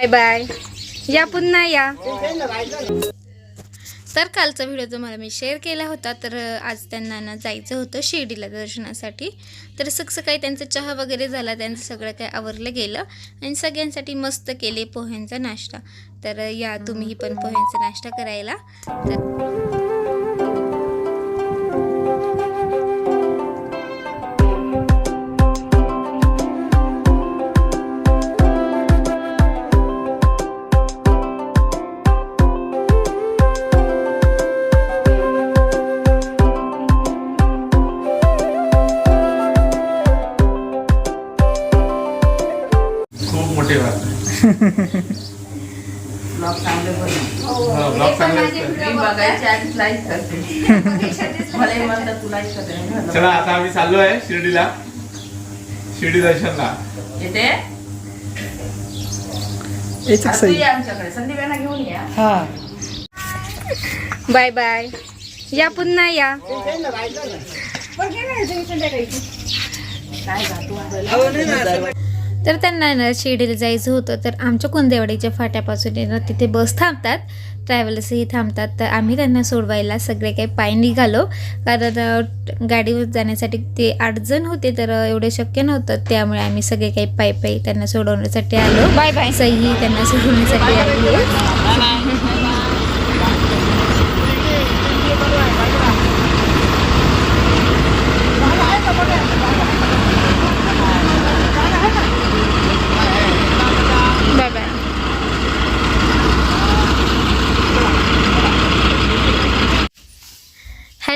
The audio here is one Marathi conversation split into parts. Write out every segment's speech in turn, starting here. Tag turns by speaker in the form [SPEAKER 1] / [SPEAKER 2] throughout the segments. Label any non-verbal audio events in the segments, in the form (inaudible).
[SPEAKER 1] Bye bye. या पुन्हा या. तर कालचा व्हिडिओ तुम्हाला मी शेअर केला होता तर आज त्यांना ना जायचं होतं शिर्डीला दर्शनासाठी. तर सकाळी त्यांचा चहा वगैरे झाला त्यांचं सगळं काही आवरलं गेलं. आणि सगळ्यांसाठी मस्त केले पोह्यांचा नाश्ता. तर या तुम्हीही पण पोह्यांचा नाश्ता करायला. तर
[SPEAKER 2] ब्लॉग चांगले
[SPEAKER 3] ब्लॉग चांगले
[SPEAKER 2] मी आधीच लाईक करते. मलाही म्हणतात तू लाईक करते
[SPEAKER 3] चला आता आम्ही चाललो आहे शिर्डीला. शिर्डी दर्शनला.
[SPEAKER 2] येते? आज तू ये आमच्याकडे. संदीपांना घेऊन या.
[SPEAKER 1] Bye bye. या पुन्हा या.
[SPEAKER 2] काय जातो
[SPEAKER 1] तर त्यांना ना शिर्डीला जायचं होतं. तर आमच्या कुंदेवाडीच्या फाट्यापासून ना तिथे बस थांबतात. ट्रॅव्हल्सही थांबतात. तर आम्ही त्यांना सोडवायला सगळे काही पाय निघालो. कारण गाडीवर जाण्यासाठी ते आठ जण होते तर एवढं शक्य नव्हतं. त्यामुळे आम्ही सगळे काही पायी पायी त्यांना सोडवण्यासाठी आलो. बाय बाय सही त्यांना सोडवण्यासाठी आली आहे बाय बाय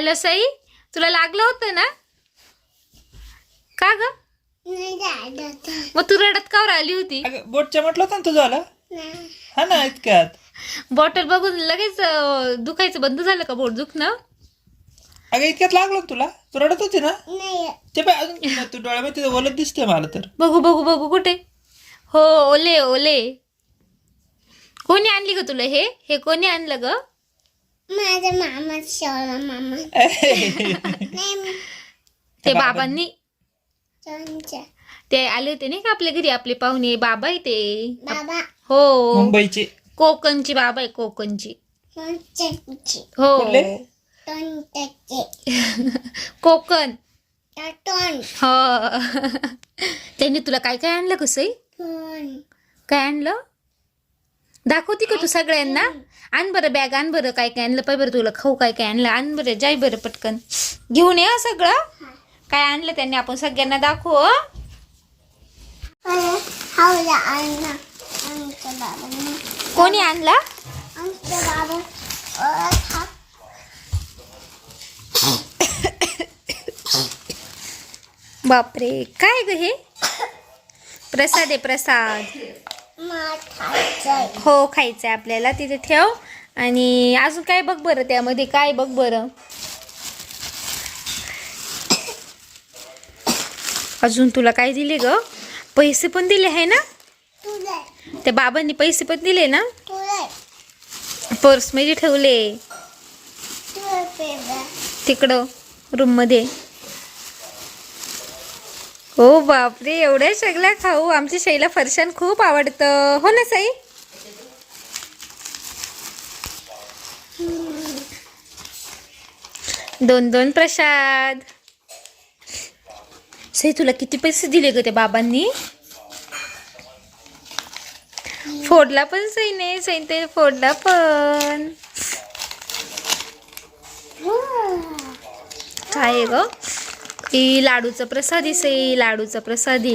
[SPEAKER 1] हॅलो सई तुला लागलं होतं ना? का ग? मग तू रडत का आली होती?
[SPEAKER 4] अगं बोटच्या म्हटलं होतं ना तुझं आलं? हा ना इतक्यात?
[SPEAKER 1] बॉटल बघून लगेच अं, दुखायचं बंद झालं का बोट दुखणं?
[SPEAKER 4] अगं इतक्यात लागलो ना तुला? तू रडत होती ना? ते पाय अजून तू डोळ्यामध्ये तिथं बोलत दिसते मला तर.
[SPEAKER 1] बघू बघू बघू कुठे? हो ओले ओले. कोणी आणली ग तुला हे? हे कोणी आणलं ग?
[SPEAKER 5] माझ्या मामा मामा.
[SPEAKER 1] ते बाबांनी
[SPEAKER 5] त्यांच्या
[SPEAKER 1] ते आले होते नाही का आपल्या घरी आपले पाहुणे बाबा आहे ते.
[SPEAKER 5] बाबा.
[SPEAKER 1] हो.
[SPEAKER 4] मुंबईचे.
[SPEAKER 1] कोकणची बाबा आहे कोकणची.
[SPEAKER 5] टोनचे
[SPEAKER 1] हो.
[SPEAKER 4] कुठले?
[SPEAKER 5] टोनचे
[SPEAKER 1] कोकण.
[SPEAKER 5] टोन
[SPEAKER 1] हो. त्यांनी तुला काय काय आणलं कसं काय आणलं? दाखवती का तू सगळ्यांना? आण बरं बॅग आण बरं काय काय आणलं. पाय बरं तुला खाऊ काय काय आणलं. आण बरं जाय बरं पटकन. घेऊन ये हं सगळं. काय आणलं त्यांनी आपण सगळ्यांना दाखवू हं?
[SPEAKER 5] हावला आणला आमच्या बाबांनी
[SPEAKER 1] कोणी आणला?
[SPEAKER 5] आमच्या बाबा अ, हा
[SPEAKER 1] बापरे काय ग हे? प्रसाद आहे प्रसाद.
[SPEAKER 5] माठाचं
[SPEAKER 1] हो खायचं आहे आपल्याला. तिथे ठेव. आणि अजून काय बघ बरं त्यामध्ये काय बघ बरं. अजून तुला काय दिले ग? पैसे पण दिले आहे ना? त्या बाबांनी पैसे पण दिले ना?
[SPEAKER 5] तुले.
[SPEAKER 1] पर्समध्ये ठेवले. तिकडं रूममध्ये हो बापरे एवढ्या सगळ्या खाऊ. आमच्या शैला फरशान खूप आवडतं. हो ना साई? दोन दोन प्रसाद. सई तुला किती पैसे दिले ग त्या बाबांनी? फोडला पण सई नाही सई ते फोडला पण. काय आहे ग? ही लाडूचा प्रसादी से लाडूचा प्रसादी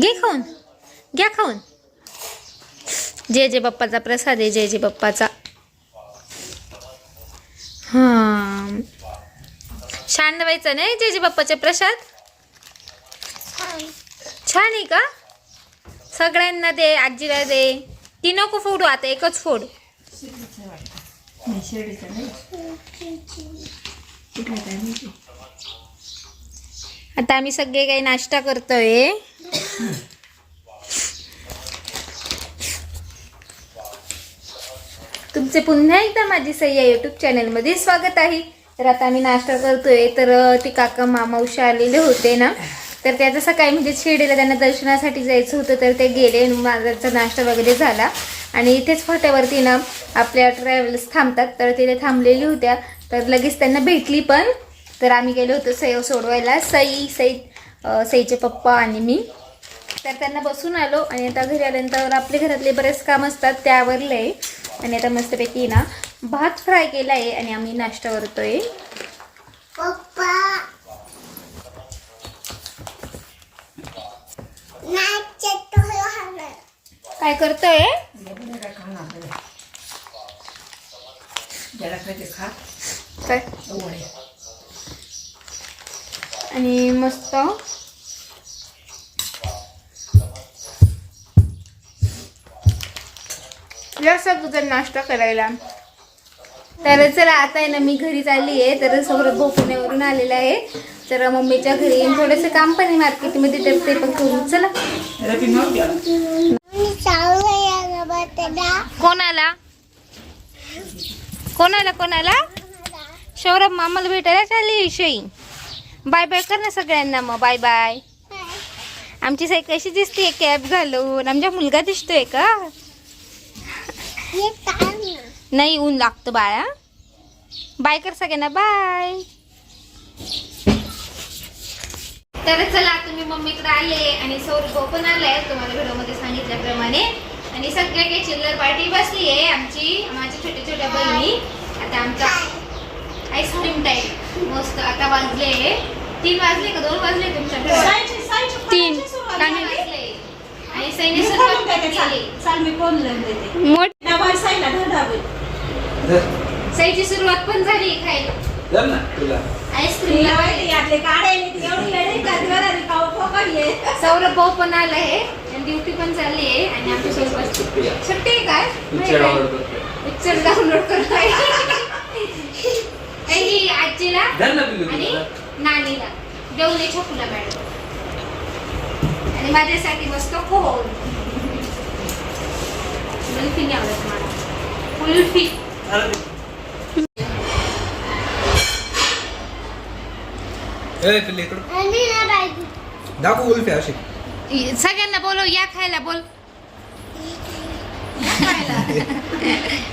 [SPEAKER 1] घे खाऊन घ्या खाऊन. जय जय बाप्पाचा प्रसाद आहे जय जय बाप्पाचा. हां. व्हायचं नाही जेजे बाप्पाचे प्रसाद? छान आहे का? सगळ्यांना दे आजीला दे. ती नको फोडू आता एकच फोड. आता आम्ही सगळे काही नाश्ता करतोय. तुमचे पुन्हा एकदा माझी सई या युट्यूब चॅनलमध्ये स्वागत आहे. तर आता आम्ही नाश्ता करतोय तर ती ते काका मामावशी आलेले होते ना. तर त्याचं सकाळी म्हणजे शिर्डीला त्यांना दर्शनासाठी जायचं होतं तर ते गेले माझा नाश्ता वगैरे झाला. आणि इथेच फाट्यावरती ना आपल्या ट्रॅव्हल्स थांबतात तर तिथे थांबलेली होत्या. तर लगेच त्यांना भेटली पण. तर आम्ही गेलो होतो सई सोडवायला सई सई सईचे पप्पा आणि मी. तर त्यांना बसून आलो आणि आता घरी आल्यानंतर आपले घरातले बरेच काम असतात ते आवरलं आणि आता मस्तपैकी ना भात फ्राय केला आहे आणि आम्ही नाश्ता करतोय. काय करतोय? काय? आणि मस्त या सगळं नाश्ता करायला. तर चला आता आहे ना मी घरी चालली आहे. तर सौरभ भाऊ आलेलं आहे. तर मम्मीच्या घरी थोडंसं काम पण आहे मार्केटमध्ये तर ते पण करू चला. कोणाला? कोणाला कोणाला? सौरभ मामाला भेटायला चालली विषयी बाय बाय कर ना सगळ्यांना मग बाय बाय. आमची साई कशी दिसते कॅब घालून. आमचा मुलगा दिसतोय का? नाही ऊन लागतं बाळा. बाय कर सगळ्यांना बाय. तर चला तुम्ही मम्मीकडे आले आणि सौरभ भाऊ पण आलाय. तुम्हाला व्हिडिओमध्ये सांगितल्याप्रमाणे. आणि सगळ्या काही चिल्लर पार्टी बसली आहे आमची माझ्या छोट्या छोट्या बहिणी. आता आमचा आईस्क्रीम टाईम मस्त आता वाजले. तीन वाजले का दोन वाजले तुमच्याकडे तीन. वाजले आणि सैन्य सुरुवात पण केली
[SPEAKER 2] चाल. मी कोण देते.
[SPEAKER 1] मोठ
[SPEAKER 2] डबा साईडला धर. डाबे
[SPEAKER 1] सईची सुरुवात पण झाली खायला
[SPEAKER 4] जर ना तुला.
[SPEAKER 1] आईस्क्रीम
[SPEAKER 2] यातले काढायले एवढी लढाई का घराने खाऊ
[SPEAKER 1] सौरभ भाऊ पण आला आहे आणि ड्युटी पण चालली आहे आणि आमच्यासोबत
[SPEAKER 4] सुट्टी आहे.
[SPEAKER 1] काय?
[SPEAKER 4] पिक्चर
[SPEAKER 1] डाउनलोड करतोय. (laughs) (laughs) आजीला
[SPEAKER 4] धर
[SPEAKER 1] आणि. नानीला. देऊन छकुला मॅडम. आणि माझ्यासाठी मस्त कोण? कुल्फी नाही आवडत मला. कुल्फी
[SPEAKER 4] दाखव उल्फी अशी.
[SPEAKER 1] सगळ्यांना बोलव या खायला बोल. या खायला.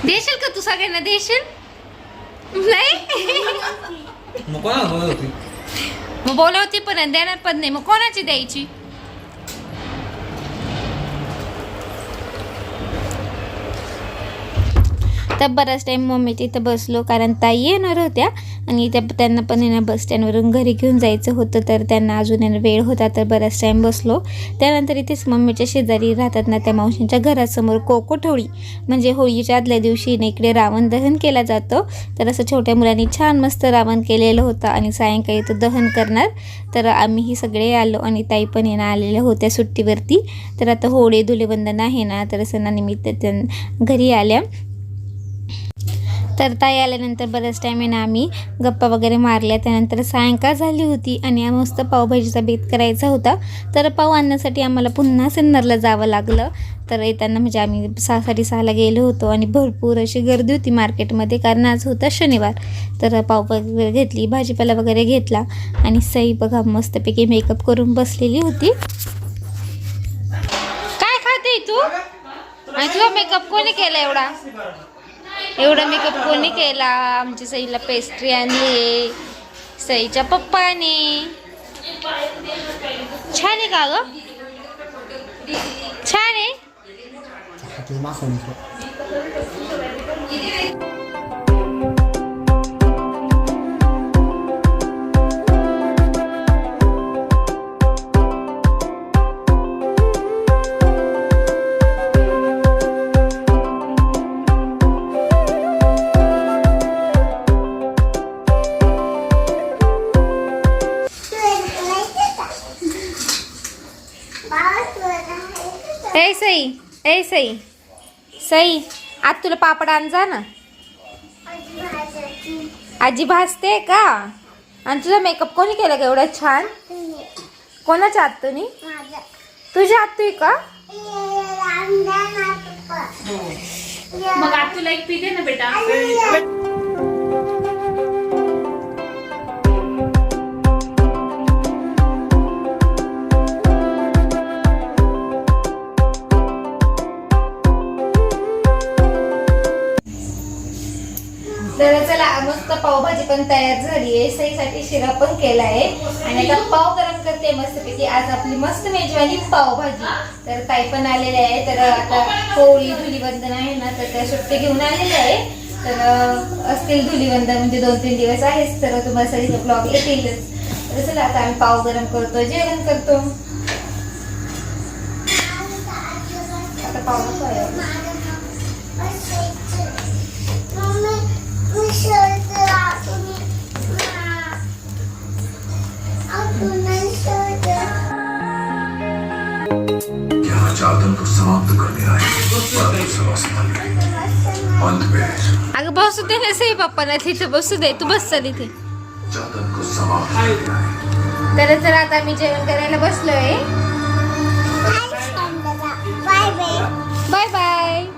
[SPEAKER 1] देशील का तू सगळ्यांना? देशील? नाही?
[SPEAKER 4] मग
[SPEAKER 1] बोलवती? पण देणार पण नाही. मग कोणाची द्यायची? तर बराच टाईम मम्मी तिथं बसलो कारण ताई येणार होत्या. आणि त्या त्यांना पण येणार बस स्टँडवरून घरी घेऊन जायचं होतं तर त्यांना अजून येणं वेळ होता तर बराच टाईम बसलो. त्यानंतर इथेच मम्मीच्या शेजारी राहतात ना त्या मावशींच्या घरासमोर कोकोट होळी म्हणजे होळीच्या आदल्या दिवशी ना इकडे रावण दहन केला जातो. तर असं छोट्या मुलांनी छान मस्त रावण केलेलं होतं आणि सायंकाळी तो दहन करणार. तर आम्हीही सगळे आलो आणि ताई पण येणं आलेल्या होत्या सुट्टीवरती. तर आता होळी धुलेबंधन आहे ना तर सणानिमित्त त्या घरी आल्या. तर ताई आल्यानंतर बऱ्याच टाईम ना आम्ही गप्पा वगैरे मारल्या. त्यानंतर सायंकाळ झाली होती आणि मस्त पावभाजीचा बेत करायचा होता. तर पाव आणण्यासाठी आम्हाला पुन्हा सिन्नरला जावं लागलं. तर येताना म्हणजे आम्ही सहा साडेसहाला गेलो होतो आणि भरपूर अशी गर्दी होती मार्केटमध्ये कारण आज होता शनिवार. तर पाव वगैरे घेतली भाजीपाला वगैरे घेतला आणि सई बघा मस्तपैकी मेकअप करून बसलेली होती. काय खाते तू? आणि तुझा मेकअप कोणी केला एवढा? एवढा मेकअप कोणी केला? आमच्या सईला पेस्ट्री आणली. सईच्या पप्पाने. छान आहे का ग? छान आहे? सई ए सई सई आज तुला पापड आण जा ना. आजी भासते का? आणि तुझा मेकअप कोणी केला का एवढा छान? कोणाच्या हात तुम्ही तुझ्या हात तुय का?
[SPEAKER 2] मग आज तुला एक पी दे ना बेटा.
[SPEAKER 1] तर चला मस्त पावभाजी पण तयार झाली आहे. सईसाठी शिरा पण केला आहे. आणि आता पाव गरम करते मस्तपैकी. आज आपली मस्त मेजवानी पावभाजी. तर ताई पण आलेले आहे. तर आता पोळी धुलीवंदन आहे ना तर त्या सुट्टी घेऊन आलेले आहे. तर असतील धुलीवंदन म्हणजे दोन तीन दिवस आहेच. तर तुम्हाला सगळी ब्लॉग येतीलच. तर चला आता आम्ही पाव गरम करतो जेवण करतो. आता पाव
[SPEAKER 6] समाप्त अंत में
[SPEAKER 1] अगं बसू दे ना सई पप्पाला तिथे बसू दे तू बस चल इथे
[SPEAKER 6] चादन को समाप्त करने आए
[SPEAKER 1] तर तर आता मी जेवण करायला बसलोय
[SPEAKER 5] बाय बाय